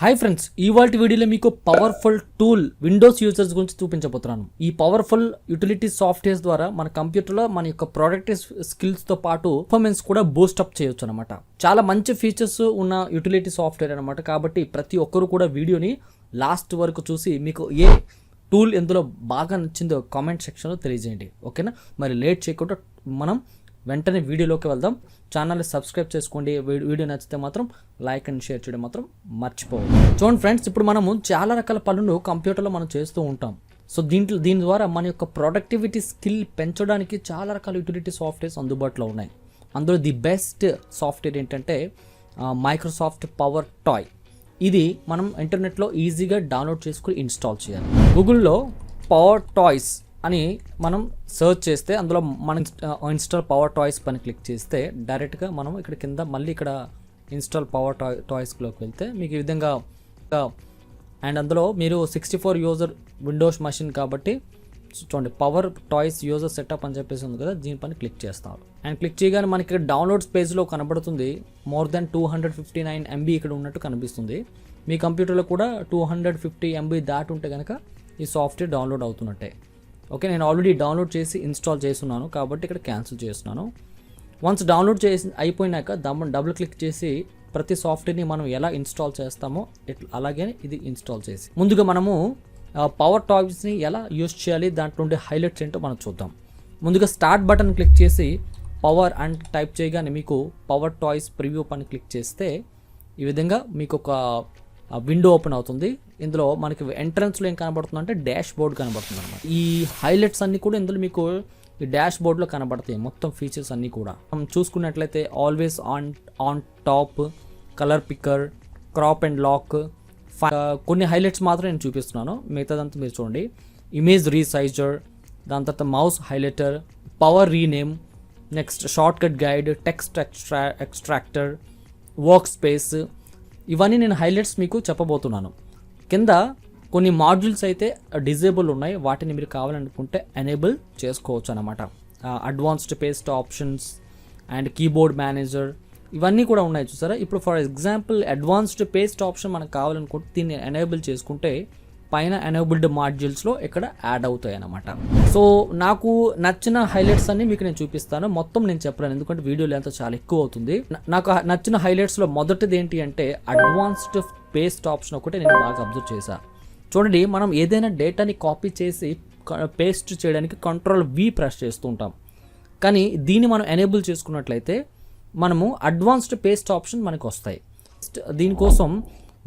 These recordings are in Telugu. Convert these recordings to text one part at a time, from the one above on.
హాయ్ ఫ్రెండ్స్ ఇవాళ వీడియోలో మీకు పవర్ఫుల్ టూల్ విండోస్ యూజర్స్ గురించి చూపించబోతున్నాను. ఈ పవర్ఫుల్ యూటిలిటీ సాఫ్ట్వేర్స్ ద్వారా మన కంప్యూటర్లో మన యొక్క ప్రొడక్టివ్ స్కిల్స్తో పాటు పర్ఫార్మెన్స్ కూడా బూస్ట్ అప్ చేయొచ్చు అనమాట చాలా మంచి ఫీచర్స్ ఉన్న యూటిలిటీ సాఫ్ట్వేర్ అనమాట కాబట్టి ప్రతి ఒక్కరు కూడా వీడియోని లాస్ట్ వరకు చూసి మీకు ఏ టూల్ ఎందులో బాగా నచ్చిందో కామెంట్ సెక్షన్లో తెలియజేయండి. ఓకేనా మరి లేట్ చేయకుండా మనం వెంటనే వీడియోలోకి వెళ్దాం. ఛానల్ని సబ్స్క్రైబ్ చేసుకోండి. వీడియో నచ్చితే మాత్రం లైక్ అండ్ షేర్ చేయడం మాత్రం మర్చిపోవద్దు. చూడండి ఫ్రెండ్స్ ఇప్పుడు మనము చాలా రకాల పనులు కంప్యూటర్లో మనం చేస్తూ ఉంటాం. సో దీంట్లో దీని ద్వారా మన యొక్క ప్రొడక్టివిటీ స్కిల్ పెంచడానికి చాలా రకాల యూటిలిటీ సాఫ్ట్వేర్స్ అందుబాటులో ఉన్నాయి. అందులో ది బెస్ట్ సాఫ్ట్వేర్ ఏంటంటే మైక్రోసాఫ్ట్ పవర్ టాయ్. ఇది మనం ఇంటర్నెట్లో ఈజీగా డౌన్లోడ్ చేసుకుని ఇన్స్టాల్ చేయాలి. గూగుల్లో పవర్ టాయ్స్ అని మనం సెర్చ్ చేస్తే అందులో మనం ఇన్స్టాల్ పవర్ టాయ్స్ పని క్లిక్ చేస్తే డైరెక్ట్గా మనం ఇక్కడ కింద మళ్ళీ ఇక్కడ ఇన్స్టాల్ పవర్ టాయ్ టాయ్స్లోకి వెళ్తే మీకు ఈ విధంగా అండ్ అందులో మీరు sixty four user Windows machine కాబట్టి చూడండి పవర్ టాయ్స్ యూజర్ సెటప్ అని చెప్పేసి ఉంది కదా దీనిపైన క్లిక్ చేస్తారు. అండ్ క్లిక్ చేయగానే మనకి ఇక్కడ డౌన్లోడ్స్ పేజ్లో కనబడుతుంది more than two hundred fifty nine MB ఇక్కడ ఉన్నట్టు కనిపిస్తుంది. మీ కంప్యూటర్లో కూడా టూ హండ్రెడ్ ఫిఫ్టీ ఎంబీ దాటి ఉంటే కనుక ఈ సాఫ్ట్వేర్ డౌన్లోడ్ అవుతున్నట్టే. ఓకే నేను ఆల్రెడీ డౌన్లోడ్ చేసి ఇన్స్టాల్ చేస్తున్నాను కాబట్టి ఇక్కడ క్యాన్సిల్ చేస్తున్నాను. వన్స్ డౌన్లోడ్ చేసి అయిపోయినాక దమ్ డబుల్ క్లిక్ చేసి ప్రతి సాఫ్ట్వేర్ని మనం ఎలా ఇన్స్టాల్ చేస్తామో ఇట్లా అలాగే ఇది ఇన్స్టాల్ చేసి. ముందుగా మనము పవర్ టాప్స్ని ఎలా యూజ్ చేయాలి దాంట్లో ఉండే హైలైట్స్ ఏంటో మనం చూద్దాం. ముందుగా స్టార్ట్ బటన్ క్లిక్ చేసి పవర్ అండ్ టైప్ చేయగానే మీకు పవర్ టాయ్స్ ప్రివ్యూ పని క్లిక్ చేస్తే ఈ విధంగా మీకు ఒక విండో ఓపెన్ అవుతుంది. ఇందులో మనకి ఎంట్రన్స్లో ఏం కనబడుతుంది అంటే డాష్ బోర్డ్ కనబడుతుంది అనమాట ఈ హైలైట్స్ అన్నీ కూడా ఇందులో మీకు ఈ డాష్ బోర్డ్లో కనబడతాయి మొత్తం ఫీచర్స్ అన్నీ కూడా. మనం చూసుకున్నట్లయితే always on on top colour picker crop and lock కొన్ని హైలైట్స్ మాత్రం నేను చూపిస్తున్నాను. మిగతాదంతా మీరు చూడండి. ఇమేజ్ రీసైజర్ దాని తర్వాత mouse highlighter power rename next shortcut guide text extra extractor work space ఇవన్నీ నేను హైలైట్స్ మీకు చెప్పబోతున్నాను. కింద కొన్ని మాడ్యూల్స్ అయితే డిజేబుల్ ఉన్నాయి. వాటిని మీరు కావాలనుకుంటే ఎనేబుల్ చేసుకోవచ్చు అనమాట advanced paste options and keyboard manager ఇవన్నీ కూడా ఉన్నాయి చూసారా? ఇప్పుడు for example advanced paste option మనకు కావాలనుకుంటే దీన్ని ఎనేబుల్ చేసుకుంటే పైన ఎనేబుల్డ్ మాడ్యూల్స్లో ఇక్కడ యాడ్ అవుతాయి అనమాట సో నాకు నచ్చిన హైలైట్స్ అన్ని మీకు నేను చూపిస్తాను. మొత్తం నేను చెప్పలేను ఎందుకంటే వీడియో లెంత్ చాలా ఎక్కువ అవుతుంది. నాకు నచ్చిన హైలైట్స్లో మొదటిది ఏంటి అంటే అడ్వాన్స్డ్ పేస్ట్ ఆప్షన్ ఒకటి నేను బాగా అబ్జర్వ్ చేశాను చూడండి మనం ఏదైనా డేటాని కాపీ చేసి పేస్ట్ చేయడానికి కంట్రోల్ వి ప్రెస్ చేస్తూ ఉంటాం. కానీ దీన్ని మనం ఎనేబుల్ చేసుకున్నట్లయితే మనము అడ్వాన్స్డ్ పేస్ట్ ఆప్షన్ మనకు వస్తాయి. దీనికోసం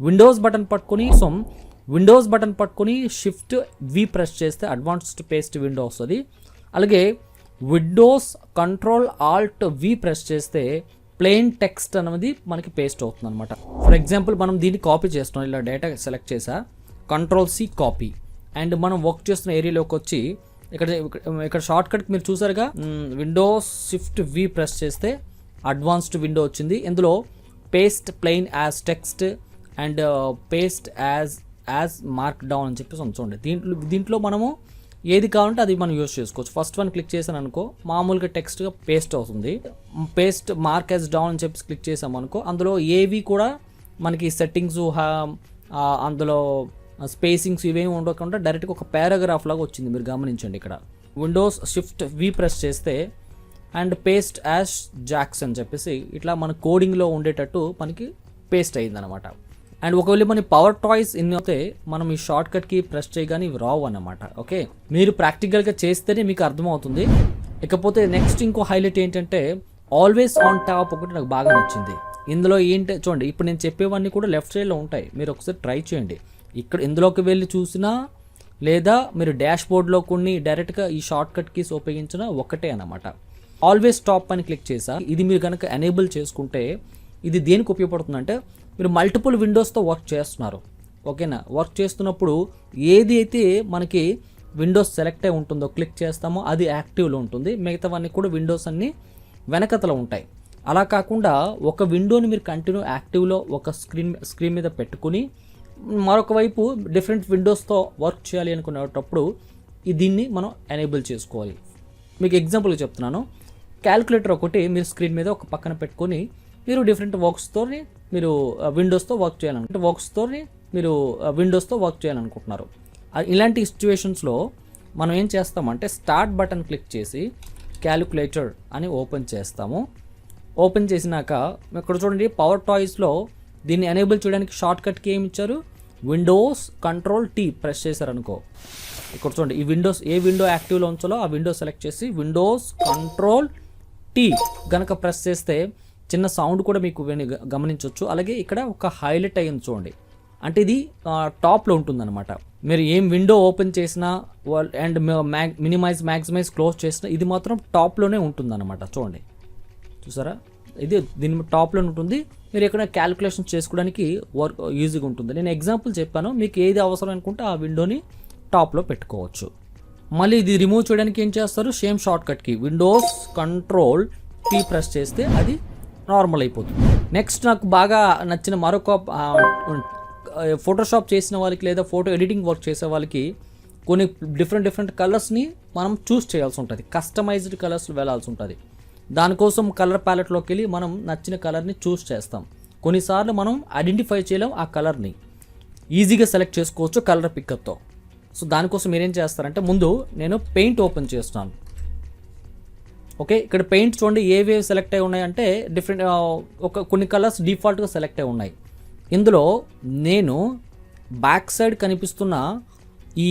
విండోస్ బటన్ పట్టుకొని కోసం విండోస్ బటన్ పట్టుకొని షిఫ్ట్ వి ప్రెస్ చేస్తే అడ్వాన్స్డ్ పేస్ట్ విండో వస్తుంది. అలాగే Windows control alt V press చేస్తే ప్లెయిన్ టెక్స్ట్ అనేది మనకి పేస్ట్ అవుతుంది అనమాట ఫర్ ఎగ్జాంపుల్ మనం దీన్ని కాపీ చేస్తున్నాం ఇలా డేటా సెలెక్ట్ చేసా కంట్రోల్ సి కాపీ అండ్ మనం వర్క్ చేస్తున్న ఏరియాలోకి వచ్చి ఇక్కడ ఇక్కడ షార్ట్ కట్ మీరు చూసారుగా విండోస్ షిఫ్ట్ వి ప్రెస్ చేస్తే అడ్వాన్స్డ్ విండో వచ్చింది. ఇందులో paste plain as text and paste as as markdown అని చెప్పేసి ఉంది చూడండి దీంట్లో దీంట్లో మనము ఏది కావాలంటే అది మనం యూస్ చేసుకోవచ్చు. ఫస్ట్ వన్ క్లిక్ చేశాను అనుకో మామూలుగా టెక్స్ట్గా పేస్ట్ అవుతుంది. పేస్ట్ మార్క్ యాజ్ డౌన్ అని చెప్పి క్లిక్ చేసాం అనుకో అందులో ఏవి కూడా మనకి సెట్టింగ్స్ అందులో స్పేసింగ్స్ ఇవేమి ఉండకుండా డైరెక్ట్గా ఒక పారాగ్రాఫ్ లాగా వచ్చింది. మీరు గమనించండి ఇక్కడ. విండోస్ షిఫ్ట్ వి ప్రెస్ చేస్తే అండ్ పేస్ట్ యాష్ జాక్స్ అని చెప్పేసి ఇట్లా మన కోడింగ్లో ఉండేటట్టు మనకి పేస్ట్ అయిందనమాట అండ్ ఒకవేళ మన పవర్ టాయ్స్ ఇన్ని అయితే మనం ఈ షార్ట్ కట్కి ప్రెస్ చేయగానే ఇవి రావు అన్నమాట ఓకే మీరు ప్రాక్టికల్గా చేస్తేనే మీకు అర్థమవుతుంది. ఇకపోతే నెక్స్ట్ ఇంకో హైలైట్ ఏంటంటే ఆల్వేస్ ఆన్ టాప్ ఒకటి నాకు బాగా నచ్చింది. ఇందులో ఏంటి చూడండి ఇప్పుడు నేను చెప్పేవన్నీ కూడా లెఫ్ట్ సైడ్లో ఉంటాయి. మీరు ఒకసారి ట్రై చేయండి. ఇక్కడ ఇందులోకి వెళ్ళి చూసినా లేదా మీరు డాష్ బోర్డ్లో కొన్ని డైరెక్ట్గా ఈ షార్ట్ కట్ కీస్ ఉపయోగించిన ఒకటే అనమాట ఆల్వేస్ స్టాప్ అని క్లిక్ చేసా. ఇది మీరు కనుక ఎనేబుల్ చేసుకుంటే ఇది దేనికి ఉపయోగపడుతుందంటే మీరు మల్టిపుల్ విండోస్తో వర్క్ చేస్తున్నారు. ఓకేనా? వర్క్ చేస్తున్నప్పుడు ఏది అయితే మనకి విండోస్ సెలెక్ట్ అయి ఉంటుందో క్లిక్ చేస్తామో అది యాక్టివ్లో ఉంటుంది. మిగతావన్నీ కూడా విండోస్ అన్నీ వెనకతలో ఉంటాయి. అలా కాకుండా ఒక విండోని మీరు కంటిన్యూ యాక్టివ్లో ఒక స్క్రీన్ స్క్రీన్ మీద పెట్టుకుని మరొక వైపు డిఫరెంట్ విండోస్తో వర్క్ చేయాలి అనుకునేటప్పుడు దీన్ని మనం ఎనేబుల్ చేసుకోవాలి. మీకు ఎగ్జాంపుల్గా చెప్తున్నాను. క్యాలిక్యులేటర్ ఒకటి మీరు స్క్రీన్ మీద ఒక పక్కన పెట్టుకొని మీరు డిఫరెంట్ వర్క్స్తో మీరు విండోస్తో వర్క్ చేయాలనుకుంటే వర్క్స్తో మీరు విండోస్తో వర్క్ చేయాలనుకుంటున్నారు. ఇలాంటి సిచ్యువేషన్స్లో మనం ఏం చేస్తామంటే స్టార్ట్ బటన్ క్లిక్ చేసి క్యాలిక్యులేటర్ అని ఓపెన్ చేస్తాము. ఓపెన్ చేసినాక ఇక్కడ చూడండి పవర్ టాయ్స్లో దీన్ని ఎనేబుల్ చేయడానికి షార్ట్ కట్కి ఏమి ఇచ్చారు? విండోస్ కంట్రోల్ టీ ప్రెస్ చేశారనుకో. ఇక్కడ చూడండి ఈ విండోస్ ఏ విండో యాక్టివ్లో ఉంచాలో ఆ విండో సెలెక్ట్ చేసి విండోస్ కంట్రోల్ టీ గనక ప్రెస్ చేస్తే చిన్న సౌండ్ కూడా మీకు గమనించవచ్చు అలాగే ఇక్కడ ఒక హైలైట్ అయ్యింది చూడండి. అంటే ఇది టాప్లో ఉంటుందన్నమాట. మీరు ఏం విండో ఓపెన్ చేసినా అండ్ మినిమైజ్ మ్యాక్సిమైజ్ క్లోజ్ చేసినా ఇది మాత్రం టాప్లోనే ఉంటుందన్నమాట చూడండి. చూసారా? ఇది దీని టాప్లో ఉంటుంది. మీరు ఎక్కడ క్యాలిక్యులేషన్ చేసుకోవడానికి వర్క్ ఈజీగా ఉంటుంది. నేను ఎగ్జాంపుల్ చెప్పాను. మీకు ఏది అవసరం అనుకుంటే ఆ విండోని టాప్లో పెట్టుకోవచ్చు. మళ్ళీ ఇది రిమూవ్ చేయడానికి ఏం చేస్తారు? సేమ్ షార్ట్కట్కి. విండోస్ కంట్రోల్ టీ ప్రెస్ చేస్తే అది నార్మల్ అయిపోతుంది. నెక్స్ట్ నాకు బాగా నచ్చిన మరొక ఫోటోషాప్ చేసిన వాళ్ళకి లేదా ఫోటో ఎడిటింగ్ వర్క్ చేసే వాళ్ళకి కొన్ని డిఫరెంట్ డిఫరెంట్ కలర్స్ని మనం చూస్ చేయాల్సి ఉంటుంది. కస్టమైజ్డ్ కలర్స్ వెళ్ళాల్సి ఉంటుంది. దానికోసం కలర్ ప్యాలెట్లోకి వెళ్ళి మనం నచ్చిన కలర్ని చూస్ చేస్తాం. కొన్నిసార్లు మనం ఐడెంటిఫై చేయలేం ఆ కలర్ని ఈజీగా సెలెక్ట్ చేసుకోవచ్చు కలర్ పికప్తో సో దానికోసం మీరేం చేస్తారంటే ముందు నేను పెయింట్ ఓపెన్ చేస్తున్నాను ఓకే ఇక్కడ పెయింట్ చూడండి ఏవేవి సెలెక్ట్ అయి ఉన్నాయంటే డిఫరెంట్ ఒక కొన్ని కలర్స్ డిఫాల్ట్గా సెలెక్ట్ అయి ఉన్నాయి. ఇందులో నేను బ్యాక్ సైడ్ కనిపిస్తున్న ఈ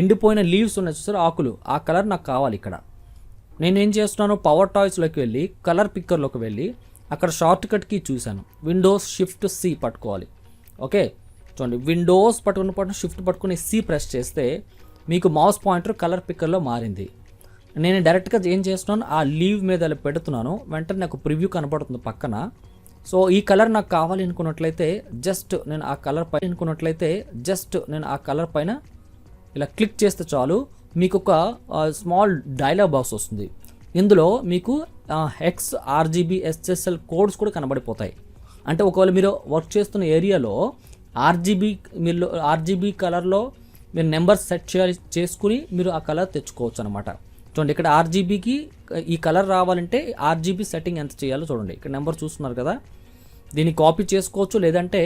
ఎండిపోయిన లీవ్స్ ఉన్నాయి చూసారు ఆకులు. ఆ కలర్ నాకు కావాలి ఇక్కడ. నేను ఏం చేస్తున్నాను పవర్ టాయ్స్లోకి వెళ్ళి కలర్ పిక్కర్లోకి వెళ్ళి అక్కడ షార్ట్ కట్కి చూశాను. విండోస్ షిఫ్ట్ సి పట్టుకోవాలి. ఓకే చూడండి విండోస్ పట్టుకున్న పట్టు షిఫ్ట్ పట్టుకుని సి ప్రెస్ చేస్తే మీకు మౌస్ పాయింటర్ కలర్ పిక్కర్లో మారింది. నేను డైరెక్ట్గా ఏం చేస్తున్నాను ఆ లీవ్ మీద ఇలా పెడుతున్నాను. వెంటనే నాకు ప్రివ్యూ కనపడుతుంది పక్కన. సో ఈ కలర్ నాకు కావాలి అనుకున్నట్లయితే జస్ట్ నేను ఆ కలర్ పైన అనుకున్నట్లయితే జస్ట్ నేను ఆ కలర్ పైన ఇలా క్లిక్ చేస్తే చాలు. మీకు ఒక స్మాల్ డైలాగ్ బాక్స్ వస్తుంది. ఇందులో మీకు హెక్స్ ఆర్జీబీ ఎస్ఎస్ఎల్ కోడ్స్ కూడా కనబడిపోతాయి. అంటే ఒకవేళ మీరు వర్క్ చేస్తున్న ఏరియాలో ఆర్జీబీ మీరు ఆర్జీబీ కలర్లో మీరు నెంబర్ సెట్ చేయాలి చేసుకుని మీరు ఆ కలర్ తెచ్చుకోవచ్చు అనమాట చూడండి ఇక్కడ ఆర్జీబీకి ఈ కలర్ రావాలంటే ఆర్జీబీ సెట్టింగ్ ఎంత చేయాలో చూడండి. ఇక్కడ నెంబర్ చూస్తున్నారు కదా. దీన్ని కాపీ చేసుకోవచ్చు లేదంటే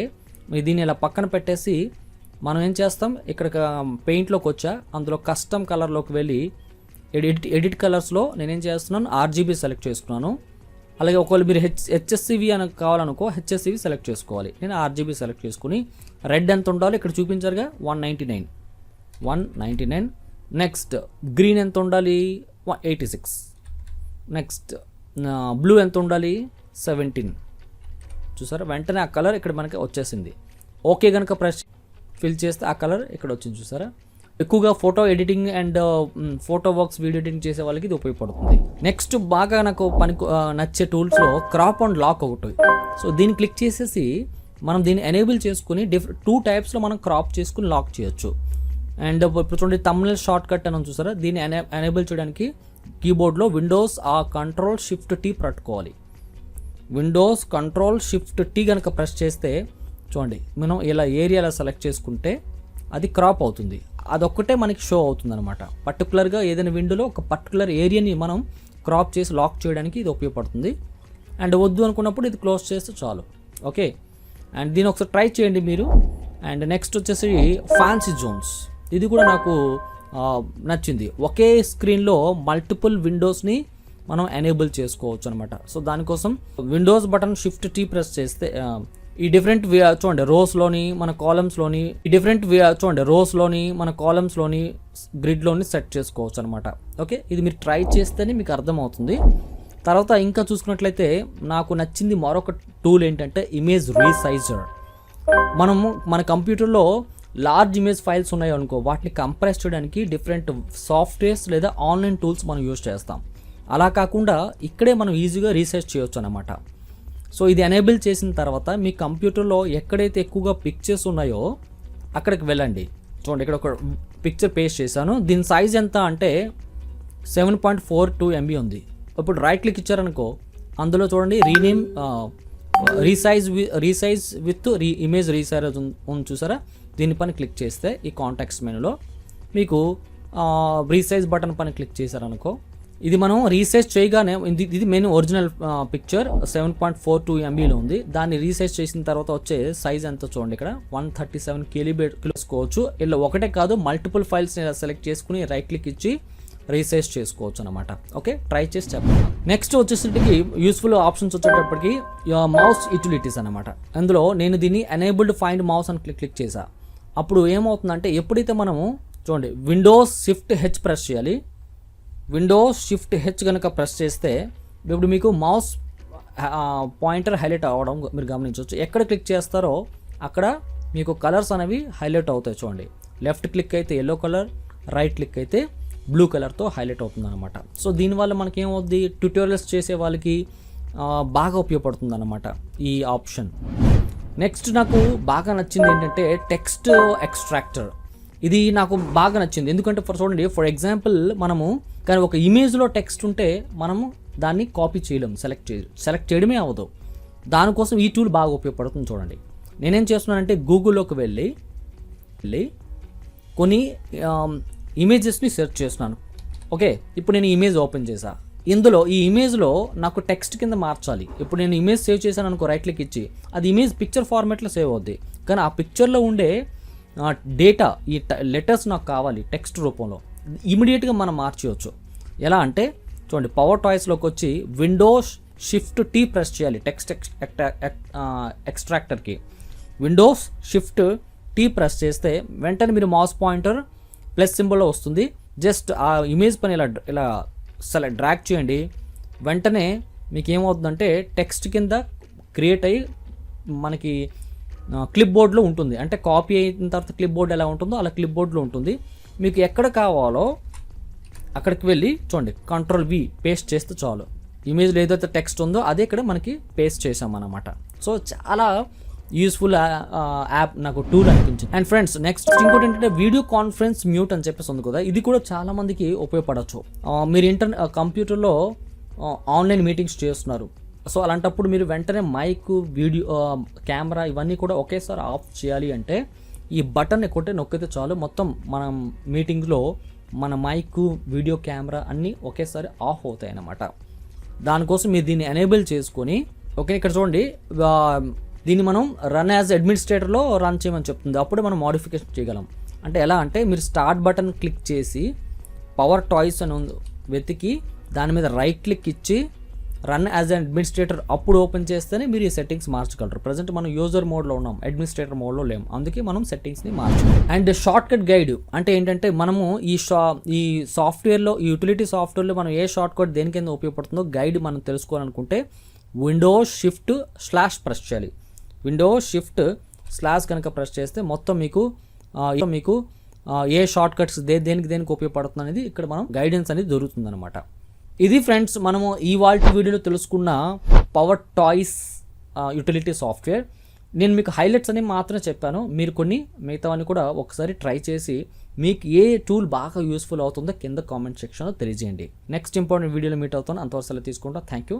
దీన్ని ఇలా పక్కన పెట్టేసి మనం ఏం చేస్తాం? ఇక్కడ పెయింట్లోకి వచ్చా అందులో కస్టమ్ కలర్లోకి వెళ్ళి ఎడిట్ ఎడిట్ కలర్స్లో నేనేం చేస్తున్నాను? ఆర్జీబీ సెలెక్ట్ చేసుకున్నాను. అలాగే ఒకవేళ మీరు హెచ్ హెచ్ఎస్సివి అని కావాలనుకో హెచ్ఎస్సివి సెలెక్ట్ చేసుకోవాలి. నేను ఆర్జీబీ సెలెక్ట్ చేసుకుని రెడ్ ఎంత ఉండాలో ఇక్కడ చూపించారుగా one ninety nine one ninety nine next green ఎంత ఉండాలి? ఎయిటీ సిక్స్ నెక్స్ట్ బ్లూ ఎంత ఉండాలి? సెవెంటీన్ చూసారా? వెంటనే ఆ కలర్ ఇక్కడ మనకి వచ్చేసింది. ఓకే కనుక ప్రెస్ ఫిల్ చేస్తే ఆ కలర్ ఇక్కడ వచ్చింది చూసారా? ఎక్కువగా photo editing and photo works video editing చేసే వాళ్ళకి ఇది ఉపయోగపడుతుంది. నెక్స్ట్ బాగా నాకు పని నచ్చే టూల్స్లో క్రాప్ అండ్ లాక్ ఒకటి. సో దీన్ని క్లిక్ చేసేసి మనం దీన్ని ఎనేబుల్ చేసుకుని డిఫరెంట్ టూ టైప్స్లో మనం క్రాప్ చేసుకుని లాక్ చేయొచ్చు. అండ్ ఇప్పుడు చూడండి తమిళ షార్ట్ కట్ అని చూసారా? దీన్ని ఎనే ఎనేబుల్ చేయడానికి కీబోర్డ్లో విండోస్ ఆ కంట్రోల్ షిఫ్ట్ టీ పట్టుకోవాలి. విండోస్ కంట్రోల్ షిఫ్ట్ టీ కనుక ప్రెస్ చేస్తే చూడండి మనం ఇలా ఏరియాలో సెలెక్ట్ చేసుకుంటే అది క్రాప్ అవుతుంది. అదొక్కటే మనకి షో అవుతుంది అనమాట పర్టికులర్గా ఏదైనా విండోలో ఒక పర్టికులర్ ఏరియాని మనం క్రాప్ చేసి లాక్ చేయడానికి ఇది ఉపయోగపడుతుంది. అండ్ వద్దు అనుకున్నప్పుడు ఇది క్లోజ్ చేస్తే చాలు. ఓకే అండ్ దీని ఒకసారి ట్రై చేయండి మీరు. అండ్ నెక్స్ట్ వచ్చేసి ఫ్యాన్సీ జోన్స్ ఇది కూడా నాకు నచ్చింది. ఒకే స్క్రీన్లో మల్టిపుల్ విండోస్ని మనం ఎనేబుల్ చేసుకోవచ్చు అనమాట సో దానికోసం Windows button shift T press చేస్తే ఈ డిఫరెంట్ చూడండి రోస్లోని మన కాలమ్స్లోని ఈ డిఫరెంట్ చూడండి రోస్లోని మన కాలమ్స్లోని గ్రిడ్లోని సెట్ చేసుకోవచ్చు అనమాట ఓకే? ఇది మీరు ట్రై చేస్తేనే మీకు అర్థమవుతుంది. తర్వాత ఇంకా చూసుకున్నట్లయితే నాకు నచ్చింది మరొక టూల్ ఏంటంటే ఇమేజ్ రీసైజర్. మనము మన కంప్యూటర్లో లార్జ్ ఇమేజ్ ఫైల్స్ ఉన్నాయి అనుకో వాటిని కంప్రెస్ చేయడానికి డిఫరెంట్ సాఫ్ట్వేర్స్ లేదా ఆన్లైన్ టూల్స్ మనం యూజ్ చేస్తాం. అలా కాకుండా ఇక్కడే మనం ఈజీగా రీసెర్చ్ చేయొచ్చు అనమాట సో ఇది ఎనేబుల్ చేసిన తర్వాత మీ కంప్యూటర్లో ఎక్కడైతే ఎక్కువగా పిక్చర్స్ ఉన్నాయో అక్కడికి వెళ్ళండి. చూడండి ఇక్కడ ఒక పిక్చర్ పేస్ట్ చేశాను. దీని సైజ్ ఎంత అంటే seven point four two MB ఉంది. ఇప్పుడు రైట్ క్లిక్ ఇచ్చారనుకో అందులో చూడండి rename resize resize with re image resize ఉంది చూసారా? దీనిపైన క్లిక్ చేస్తే ఈ కాంటాక్ట్స్ మెనూలో మీకు రీసైజ్ బటన్ పైన క్లిక్ చేశారనుకో ఇది మనం రీసైజ్ చేయగానే ఇది ఇది main original picture seven point four two ఎంబీలో ఉంది. దాన్ని రీసైజ్ చేసిన తర్వాత వచ్చే సైజ్ ఎంత చూడండి ఇక్కడ. వన్ థర్టీ సెవెన్ కిలోబీట్ కిలోసుకోవచ్చు ఇలా ఒకటే కాదు మల్టిపుల్ ఫైల్స్ సెలెక్ట్ చేసుకుని రైట్ క్లిక్ ఇచ్చి రీసైజ్ చేసుకోవచ్చు అనమాట ఓకే ట్రై చేసి చెప్పండి. నెక్స్ట్ వచ్చేసరికి యూస్ఫుల్ ఆప్షన్స్ వచ్చేటప్పటికి మౌస్ యూటిలిటీస్ అనమాట అందులో నేను దీన్ని ఎనేబుల్డ్ ఫైండ్ మౌస్ అని క్లిక్ క్లిక్ చేశాను అప్పుడు ఏమవుతుందంటే ఎప్పుడైతే మనము చూడండి విండోస్ షిఫ్ట్ హెచ్ ప్రెస్ చేయాలి. విండోస్ షిఫ్ట్ హెచ్ కనుక ప్రెస్ చేస్తే ఇప్పుడు మీకు మౌస్ పాయింటర్ హైలైట్ అవ్వడం మీరు గమనించవచ్చు. ఎక్కడ క్లిక్ చేస్తారో అక్కడ మీకు కలర్స్ అనేవి హైలైట్ అవుతాయి చూడండి. లెఫ్ట్ క్లిక్ అయితే ఎల్లో కలర్ రైట్ క్లిక్ అయితే బ్లూ కలర్తో హైలైట్ అవుతుంది అనమాట సో దీనివల్ల మనకి ఏమవుద్ది ట్యూటోరియల్స్ చేసే వాళ్ళకి బాగా ఉపయోగపడుతుంది అనమాట ఈ ఆప్షన్ నెక్స్ట్ నాకు బాగా నచ్చింది ఏంటంటే టెక్స్ట్ ఎక్స్ట్రాక్టర్. ఇది నాకు బాగా నచ్చింది. ఎందుకంటే ఫర్ చూడండి ఫర్ ఎగ్జాంపుల్ మనము కానీ ఒక ఇమేజ్లో టెక్స్ట్ ఉంటే మనము దాన్ని కాపీ చేయలేం సెలెక్ట్ చేయ సెలెక్ట్ చేయడమే అవ్వదు. దానికోసం ఈ టూల్ బాగా ఉపయోగపడుతుంది చూడండి. నేనేం చేస్తున్నానంటే గూగుల్లోకి వెళ్ళి వెళ్ళి కొన్ని ఇమేజెస్ని సెర్చ్ చేస్తున్నాను. ఓకే ఇప్పుడు నేను ఇమేజ్ ఓపెన్ చేశాను ఇందులో ఈ ఇమేజ్లో నాకు టెక్స్ట్ కింద మార్చాలి. ఇప్పుడు నేను ఇమేజ్ సేవ్ చేశాను అనుకో రైట్ క్లిక్ ఇచ్చి అది ఇమేజ్ పిక్చర్ ఫార్మాట్లో సేవ్ అవుద్ది. కానీ ఆ పిక్చర్లో ఉండే డేటా ఈ లెటర్స్ నాకు కావాలి టెక్స్ట్ రూపంలో. ఇమీడియట్గా మనం మార్చేయచ్చు. ఎలా అంటే చూడండి పవర్ టాయిస్లోకి వచ్చి విండోస్ షిఫ్ట్ టీ ప్రెస్ చేయాలి టెక్స్ట్ ఎక్స్ట్రాక్టర్కి విండోస్ షిఫ్ట్ టీ ప్రెస్ చేస్తే వెంటనే మీరు మౌస్ పాయింటర్ ప్లస్ సింబల్లో వస్తుంది. జస్ట్ ఆ ఇమేజ్ పని ఇలా ఇలా సెలెక్ట్ డ్రాక్ చేయండి. వెంటనే మీకు ఏమవుతుందంటే టెక్స్ట్ కింద క్రియేట్ అయ్యి మనకి క్లిప్ బోర్డ్లో ఉంటుంది. అంటే కాపీ అయిన తర్వాత క్లిప్ బోర్డ్ ఎలా ఉంటుందో అలా క్లిప్ బోర్డ్లో ఉంటుంది. మీకు ఎక్కడ కావాలో అక్కడికి వెళ్ళి చూడండి. కంట్రోల్ వి పేస్ట్ చేస్తే చాలు. ఇమేజ్లో ఏదైతే టెక్స్ట్ ఉందో అదే ఇక్కడ మనకి పేస్ట్ చేసామన్నమాట సో చాలా యూస్ఫుల్ యాప్ uh, uh, నాకు టూల్ అనిపించింది. అండ్ ఫ్రెండ్స్ నెక్స్ట్ ఇంకోటి ఏంటంటే వీడియో కాన్ఫరెన్స్ మ్యూట్ అని చెప్పేసి ఉంది కదా ఇది కూడా చాలా మందికి ఉపయోగపడవచ్చు. మీరు ఇంటర్ కంప్యూటర్లో ఆన్లైన్ మీటింగ్స్ చేస్తున్నారు. సో అలాంటప్పుడు మీరు వెంటనే మైక్ వీడియో కెమెరా ఇవన్నీ కూడా ఒకేసారి ఆఫ్ చేయాలి అంటే ఈ బటన్ కొట్టే నొక్కితే చాలు. మొత్తం మనం మీటింగ్లో మన మైక్ వీడియో కెమెరా అన్నీ ఒకేసారి ఆఫ్ అవుతాయి అన్నమాట దానికోసం మీరు దీన్ని ఎనేబుల్ చేసుకొని ఓకే ఇక్కడ చూడండి దీన్ని మనం రన్ యాజ్ అడ్మినిస్ట్రేటర్లో రన్ చేయమని చెప్తుంది. అప్పుడే మనం మోడిఫికేషన్ చేయగలం. అంటే ఎలా అంటే మీరు స్టార్ట్ బటన్ క్లిక్ చేసి పవర్ టాయ్స్ అని ఉంది వెతికి దాని మీద రైట్ క్లిక్ ఇచ్చి రన్ యాజ్ అన్ అడ్మినిస్ట్రేటర్ అప్పుడు ఓపెన్ చేస్తేనే మీరు ఈ సెట్టింగ్స్ మార్చగలరు. ప్రజెంట్ మనం యూజర్ మోడ్లో ఉన్నాం అడ్మినిస్ట్రేటర్ మోడ్లో లేము అందుకే మనం సెట్టింగ్స్ని మార్చాలి అండ్ షార్ట్ కట్ గైడ్ అంటే ఏంటంటే మనము ఈ షా ఈ సాఫ్ట్వేర్లో ఈ యూటిలిటీ సాఫ్ట్వేర్లో మనం ఏ షార్ట్ కట్ దేని కింద ఉపయోగపడుతుందో గైడ్ మనం తెలుసుకోవాలనుకుంటే విండోస్ షిఫ్ట్ స్లాష్ ప్రెస్ చేయాలి. విండో షిఫ్ట్ స్లాష్ కనుక ప్రెస్ చేస్తే మొత్తం మీకు మీకు ఏ షార్ట్ కట్స్ దే దేనికి దేనికి ఉపయోగపడుతుంది అనేది ఇక్కడ మనం గైడెన్స్ అనేది దొరుకుతుంది అనమాట ఇది ఫ్రెండ్స్ మనము ఈ వాల్ట్ వీడియోలో తెలుసుకున్న పవర్ టాయ్స్ యూటిలిటీ సాఫ్ట్వేర్ నేను మీకు హైలైట్స్ అని మాత్రమే చెప్పాను. మీరు కొన్ని మిగతావన్నీ కూడా ఒకసారి ట్రై చేసి మీకు ఏ టూల్ బాగా యూస్ఫుల్ అవుతుందో కింద కామెంట్ సెక్షన్లో తెలియజేయండి. నెక్స్ట్ ఇంపార్టెంట్ వీడియోలో మీట్ అవుతాను. అంతవరకు సెలవు తీసుకుంటా. Thank you